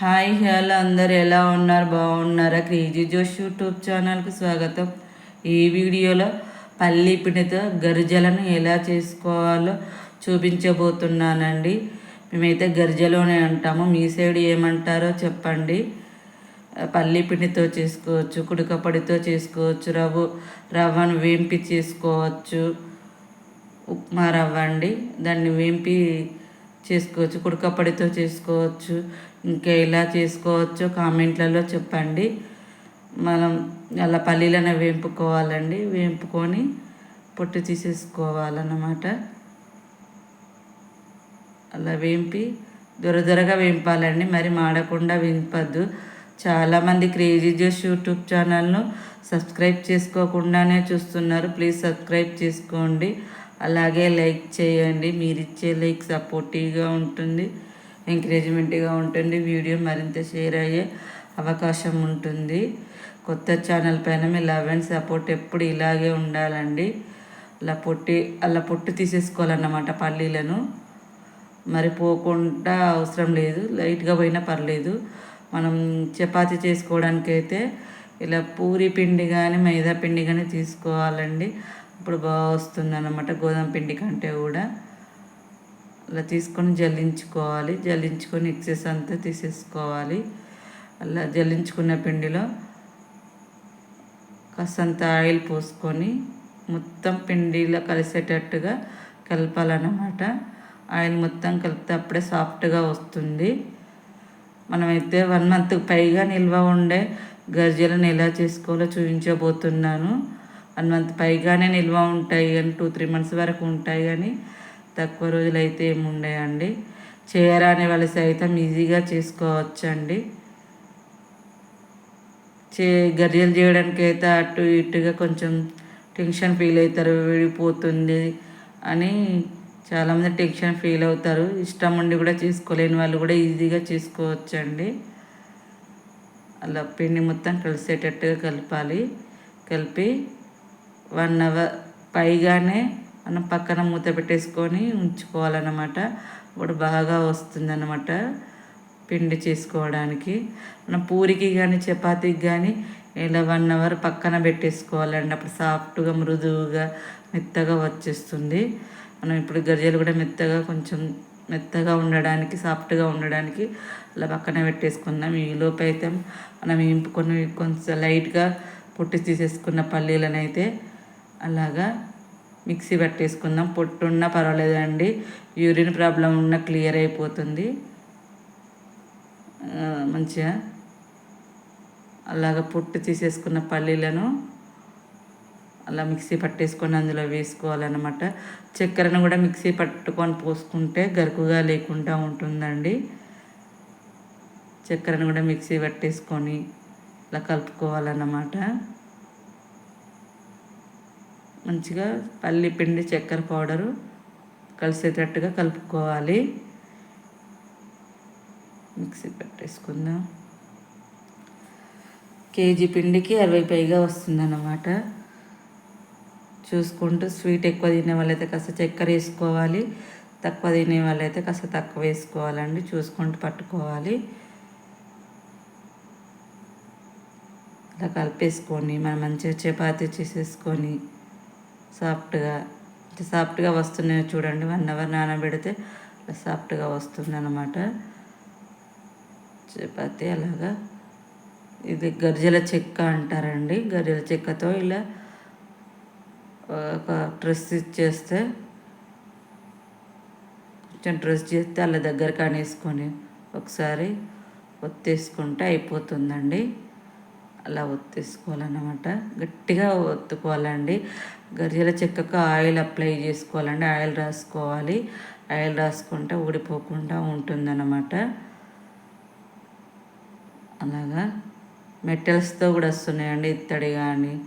Hi hello అందరు ఎలా ఉన్నారు? బాగున్నారా? క్రేజీ జోష్ యూట్యూబ్ ఛానల్కి స్వాగతం. ఈ వీడియోలో పల్లి పిండితో గరిజలను ఎలా చేసుకోవాలో చూపించబోతున్నానండి. మేమైతే గరిజలోనే అంటాము మీ సైడ్ ఏమంటారో చెప్పండి. పల్లి పిండితో చేసుకోవచ్చు కుడుకపొడితో చేసుకోవచ్చు రవ్వ రవ్వను వేంపి చేసుకోవచ్చు. ఉప్మా రవ్వ అండి దాన్ని వేంపి చేసుకోవచ్చు కుడుకపొడితో చేసుకోవచ్చు. ఇంకా ఎలా చేసుకోవచ్చో కామెంట్లలో చెప్పండి. మనం అలా పల్లీలను వేంపుకోవాలండి. వేంపుకొని పొట్టు తీసేసుకోవాలన్నమాట. అలా వేంపి దొర దొరగా వేంపాలండి. మరి మాడకుండా వేంపద్దు. చాలామంది క్రేజీ జ్యూస్ యూట్యూబ్ ఛానల్ను సబ్స్క్రైబ్ చేసుకోకుండానే చూస్తున్నారు. ప్లీజ్ సబ్స్క్రైబ్ చేసుకోండి. అలాగే లైక్ చేయండి. మీరిచ్చే లైక్ సపోర్టివ్గా ఉంటుంది. ఎంకరేజ్మెంట్గా ఉంటుంది. వీడియో మరింత షేర్ అయ్యే అవకాశం ఉంటుంది. కొత్త ఛానల్ పైన మీ లవ్ అండ్ సపోర్ట్ ఎప్పుడు ఇలాగే ఉండాలండి. అలా పొట్టి అలా పొట్టు తీసేసుకోవాలన్నమాట పల్లీలను. మరి పోకుండా అవసరం లేదు. లైట్గా పోయినా పర్లేదు. మనం చపాతి చేసుకోవడానికైతే ఇలా పూరి పిండి కానీ మైదా పిండి కానీ తీసుకోవాలండి. ఇప్పుడు బాగా వస్తుంది అన్నమాట గోధుమ పిండి కంటే కూడా. అలా తీసుకొని జల్లించుకోవాలి. జల్లించుకొని ఎక్సెస్ అంతా తీసేసుకోవాలి. అలా జల్లించుకున్న పిండిలో కాస్తంత ఆయిల్ పోసుకొని మొత్తం పిండిలో కలిసేటట్టుగా కలపాలన్నమాట. ఆయిల్ మొత్తం కలిపితే అప్పుడే సాఫ్ట్గా వస్తుంది. మనమైతే వన్ మంత్కి పైగా నిల్వ ఉండే గర్జలను ఎలా చేసుకోవాలో చూపించబోతున్నాను. వన్ మంత్ పైగానే నిల్వ ఉంటాయి కానీ టూ త్రీ మంత్స్ వరకు ఉంటాయి కానీ తక్కువ రోజులు అయితే ఏమి చేయరాని వాళ్ళు సైతం ఈజీగా చేసుకోవచ్చండి. చే గర్జలు చేయడానికి అయితే అటు ఇటుగా కొంచెం టెన్షన్ ఫీల్ అవుతారు విడిపోతుంది అని చాలామంది టెన్షన్ ఫీల్ అవుతారు. ఇష్టం ఉండి కూడా చేసుకోలేని వాళ్ళు కూడా ఈజీగా చేసుకోవచ్చండి. అలా పిండి మొత్తం కలిసేటట్టుగా కలపాలి. కలిపి వన్ అవర్ పైగానే మనం పక్కన మూత పెట్టేసుకొని ఉంచుకోవాలన్నమాట. ఇప్పుడు బాగా వస్తుందన్నమాట పిండి చేసుకోవడానికి. మనం పూరికి కానీ చపాతీకి కానీ ఇలా వన్ అవర్ పక్కన పెట్టేసుకోవాలండి. అప్పుడు సాఫ్ట్గా మృదువుగా మెత్తగా వచ్చేస్తుంది. మనం ఇప్పుడు గరిజలు కూడా మెత్తగా కొంచెం మెత్తగా ఉండడానికి సాఫ్ట్గా ఉండడానికి అలా పక్కన పెట్టేసుకుందాం. ఈ అయితే మనం ఇంపుకొని కొంచెం లైట్గా పొట్టి తీసేసుకున్న పల్లీలను అయితే అలాగా మిక్సీ పట్టేసుకుందాం. పొట్టు ఉన్నా పర్వాలేదండి. యూరిన్ ప్రాబ్లం ఉన్నా క్లియర్ అయిపోతుంది. మంచిగా అలాగ పొట్టు తీసేసుకున్న పల్లీలను అలా మిక్సీ పట్టేసుకొని అందులో వేసుకోవాలన్నమాట. చక్కెరను కూడా మిక్సీ పట్టుకొని పోసుకుంటే గరుకుగా లేకుండా ఉంటుందండి. చక్కెరను కూడా మిక్సీ పట్టేసుకొని ఇలా కలుపుకోవాలన్నమాట. మంచిగా పల్లి పిండి చక్కెర పౌడరు కలిసేటట్టుగా కలుపుకోవాలి. మిక్సీ పెట్టేసుకుందాం. కేజీ పిండికి అరవై పైగా వస్తుందన్నమాట. చూసుకుంటూ స్వీట్ ఎక్కువ తినే వాళ్ళైతే కాస్త చక్కెర వేసుకోవాలి. తక్కువ తినే వాళ్ళైతే కాస్త తక్కువ వేసుకోవాలండి. చూసుకుంటూ పట్టుకోవాలి. ఇలా కలిపేసుకొని మనం మంచిగా చపాతీ చేసేసుకొని సాఫ్ట్గా సాఫ్ట్గా వస్తున్నాయో చూడండి. వన్ అవర్ నానబెడితే సాఫ్ట్గా వస్తుంది చపాతి అలాగా. ఇది గర్జల చెక్క అంటారండి. గర్జల చెక్కతో ఇలా ఒక డ్రెస్ ఇచ్చేస్తే కొంచెం డ్రెస్ చేస్తే అలా దగ్గర కానేసుకొని ఒకసారి ఒత్తేసుకుంటే అయిపోతుందండి. అలా ఒత్తేసుకోవాలన్నమాట. గట్టిగా ఒత్తుకోవాలండి. గరిజల చెక్కకు ఆయిల్ అప్లై చేసుకోవాలండి. ఆయిల్ రాసుకోవాలి. ఆయిల్ రాసుకుంటే ఊడిపోకుండా ఉంటుందన్నమాట. అలాగా. మెటల్స్తో కూడా వస్తున్నాయండి. ఇత్తడి కానీ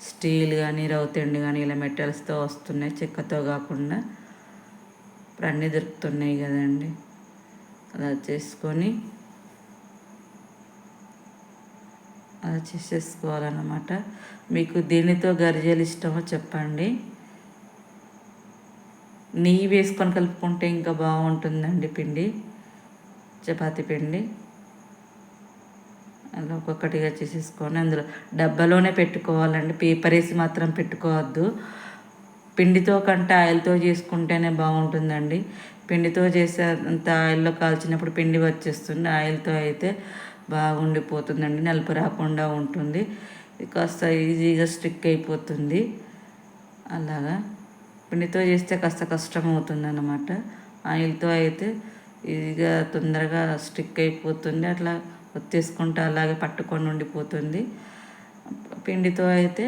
స్టీల్ కానీ రౌతండి కానీ ఇలా మెటల్స్తో వస్తున్నాయి. చెక్కతో కాకుండా ఇప్పుడు అన్నీ దొరుకుతున్నాయి కదండి. అలా చేసుకొని అలా చేసేసుకోవాలన్నమాట. మీకు దేనితో గరిజలు ఇష్టమో చెప్పండి. నెయ్యి వేసుకొని కలుపుకుంటే ఇంకా బాగుంటుందండి పిండి చపాతీ పిండి. అలా ఒక్కొక్కటిగా చేసేసుకొని అందులో డబ్బాలోనే పెట్టుకోవాలండి. పేపర్ వేసి మాత్రం పెట్టుకోవద్దు. పిండితో కంటే ఆయిల్తో చేసుకుంటేనే బాగుంటుందండి. పిండితో చేసే అంత ఆయిల్లో కాల్చినప్పుడు పిండి వచ్చేస్తుంది. ఆయిల్తో అయితే బాగుండిపోతుందండి. నలుపు రాకుండా ఉంటుంది. కాస్త ఈజీగా స్టిక్ అయిపోతుంది. అలాగా. పిండితో చేస్తే కాస్త కష్టం అవుతుంది అన్నమాట ఆయిల్తో అయితే ఈజీగా తొందరగా స్టిక్ అయిపోతుంది. అట్లా ఒత్తేసుకుంటే అలాగే పట్టుకొని ఉండిపోతుంది. పిండితో అయితే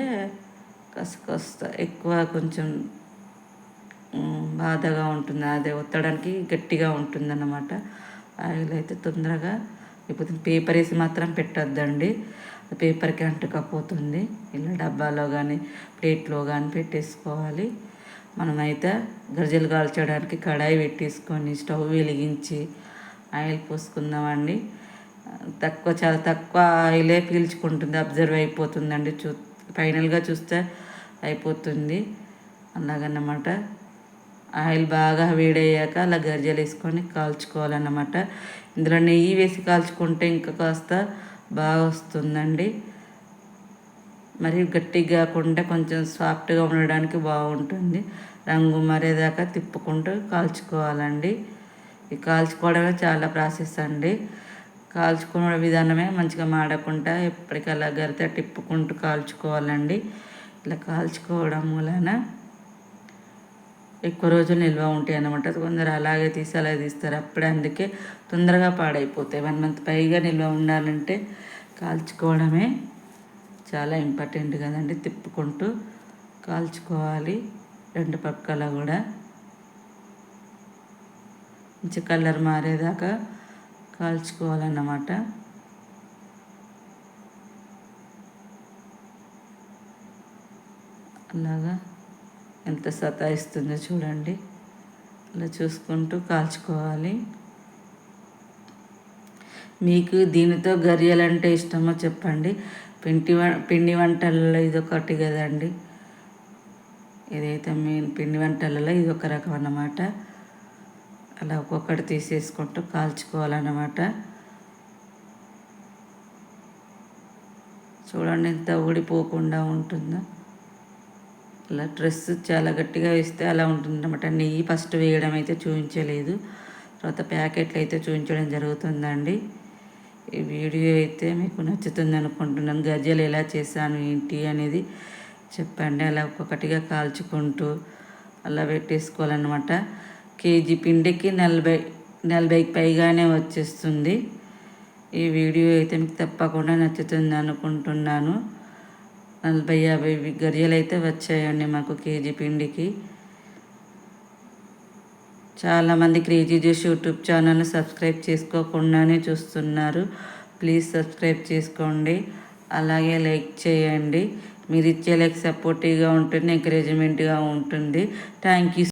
కాస్త ఎక్కువ కొంచెం బాధగా ఉంటుంది. అదే ఒత్తడానికి గట్టిగా ఉంటుంది అన్నమాట ఆయిల్ అయితే తొందరగా ఇప్పుడు పేపర్ వేసి మాత్రం పెట్టొద్దండి. పేపర్కి అంటుకపోతుంది. ఇలా డబ్బాలో కానీ ప్లేట్లో కానీ పెట్టేసుకోవాలి. మనమైతే గరిజలు కాల్చడానికి కడాయి పెట్టేసుకొని స్టవ్ వెలిగించి ఆయిల్ పోసుకుందామండి. తక్కువ చాలా తక్కువ ఆయిలే పీల్చుకుంటుంది. అబ్జర్వ్ అయిపోతుందండి. చూ ఫైనల్గా చూస్తే అయిపోతుంది అలాగన్నమాట ఆయిల్ బాగా వేడయ్యాక అలా గరిజలు వేసుకొని కాల్చుకోవాలన్నమాట. ఇందులో నెయ్యి వేసి కాల్చుకుంటే ఇంకా కాస్త బాగా వస్తుందండి. మరి గట్టిగా కాకుండా కొంచెం సాఫ్ట్గా ఉండడానికి బాగుంటుంది. రంగు మరేదాకా తిప్పుకుంటూ కాల్చుకోవాలండి. ఈ కాల్చుకోవడమే చాలా ప్రాసెస్ అండి. కాల్చుకునే విధానమే మంచిగా మాడకుండా ఎప్పటికల్లా గరితే తిప్పుకుంటూ కాల్చుకోవాలండి. ఇట్లా కాల్చుకోవడం వలన ఎక్కువ రోజులు నిల్వ ఉంటాయి అన్నమాట. కొందరు అలాగే తీసి అలాగే తీస్తారు. అప్పుడే అందుకే తొందరగా పాడైపోతాయి. వన్ మంత్ పైగా నిల్వ ఉండాలంటే కాల్చుకోవడమే చాలా ఇంపార్టెంట్ కదండి. తిప్పుకుంటూ కాల్చుకోవాలి. రెండు పక్కల కూడా. మంచి కలర్ మారేదాకా కాల్చుకోవాలన్నమాట. అలాగా ఎంత సతాయిస్తుందో చూడండి. అలా చూసుకుంటూ కాల్చుకోవాలి. మీకు దీనితో గరియలంటే ఇష్టమో చెప్పండి. పిండి పిండి వంటలలో ఇది ఒకటి కదండి. ఏదైతే మీ పిండి వంటలలో ఇది ఒక రకం అన్నమాట. అలా ఒక్కొక్కటి తీసేసుకుంటూ కాల్చుకోవాలన్నమాట. చూడండి ఎంత ఊడిపోకుండా ఉంటుందో. అలా డ్రెస్ చాలా గట్టిగా వేస్తే అలా ఉంటుంది అనమాట నెయ్యి ఫస్ట్ వేయడం అయితే చూపించలేదు. తర్వాత ప్యాకెట్లు అయితే చూపించడం జరుగుతుందండి. ఈ వీడియో అయితే మీకు నచ్చుతుంది అనుకుంటున్నాను. గజ్జలు ఎలా చేశాను ఏంటి అనేది చెప్పండి. అలా ఒక్కొక్కటిగా కాల్చుకుంటూ అలా పెట్టేసుకోవాలన్నమాట. కేజీ పిండికి నలభై నలభైకి పైగానే వచ్చేస్తుంది. ఈ వీడియో అయితే మీకు తప్పకుండా నచ్చుతుంది అనుకుంటున్నాను. నలభై యాభై గరియలు అయితే వచ్చాయండి మాకు కేజీ పిండికి. చాలామంది క్రేజీ జ్యూస్ యూట్యూబ్ ఛానల్ని సబ్స్క్రైబ్ చేసుకోకుండానే చూస్తున్నారు. ప్లీజ్ సబ్స్క్రైబ్ చేసుకోండి. అలాగే లైక్ చేయండి. మీరు ఇచ్చే లైక్ సపోర్టివ్గా ఉంటుంది ఎంకరేజ్మెంట్గా ఉంటుంది. Thank you